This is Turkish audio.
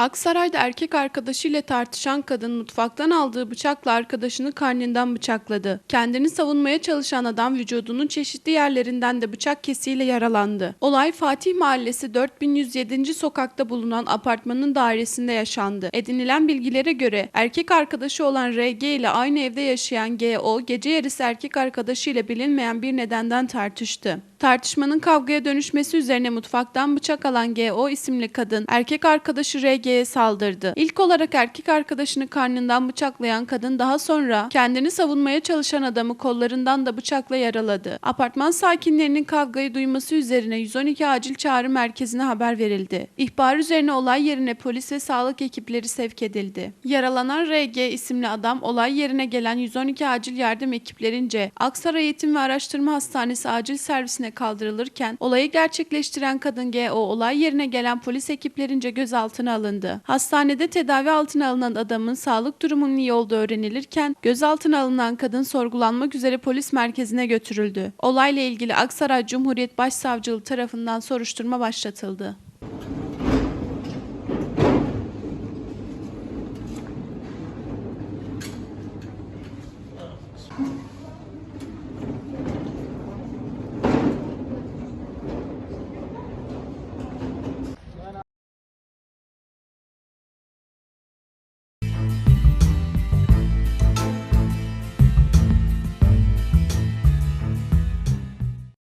Aksaray'da erkek arkadaşıyla tartışan kadın mutfaktan aldığı bıçakla arkadaşını karnından bıçakladı. Kendini savunmaya çalışan adam vücudunun çeşitli yerlerinden de bıçak kesiğiyle yaralandı. Olay Fatih Mahallesi 4107. sokakta bulunan apartmanın dairesinde yaşandı. Edinilen bilgilere göre erkek arkadaşı olan RG ile aynı evde yaşayan GO gece yarısı erkek arkadaşıyla bilinmeyen bir nedenden tartıştı. Tartışmanın kavgaya dönüşmesi üzerine mutfaktan bıçak alan GO isimli kadın erkek arkadaşı RG'ye saldırdı. İlk olarak erkek arkadaşını karnından bıçaklayan kadın daha sonra kendini savunmaya çalışan adamı kollarından da bıçakla yaraladı. Apartman sakinlerinin kavgayı duyması üzerine 112 acil çağrı merkezine haber verildi. İhbar üzerine olay yerine polis ve sağlık ekipleri sevk edildi. Yaralanan RG isimli adam olay yerine gelen 112 acil yardım ekiplerince Aksaray Eğitim ve Araştırma Hastanesi acil servisine kaldırılırken olayı gerçekleştiren kadın GO olay yerine gelen polis ekiplerince gözaltına alındı alındı. Hastanede tedavi altına alınan adamın sağlık durumunun iyi olduğu öğrenilirken gözaltına alınan kadın sorgulanmak üzere polis merkezine götürüldü. Olayla ilgili Aksaray Cumhuriyet Başsavcılığı tarafından soruşturma başlatıldı.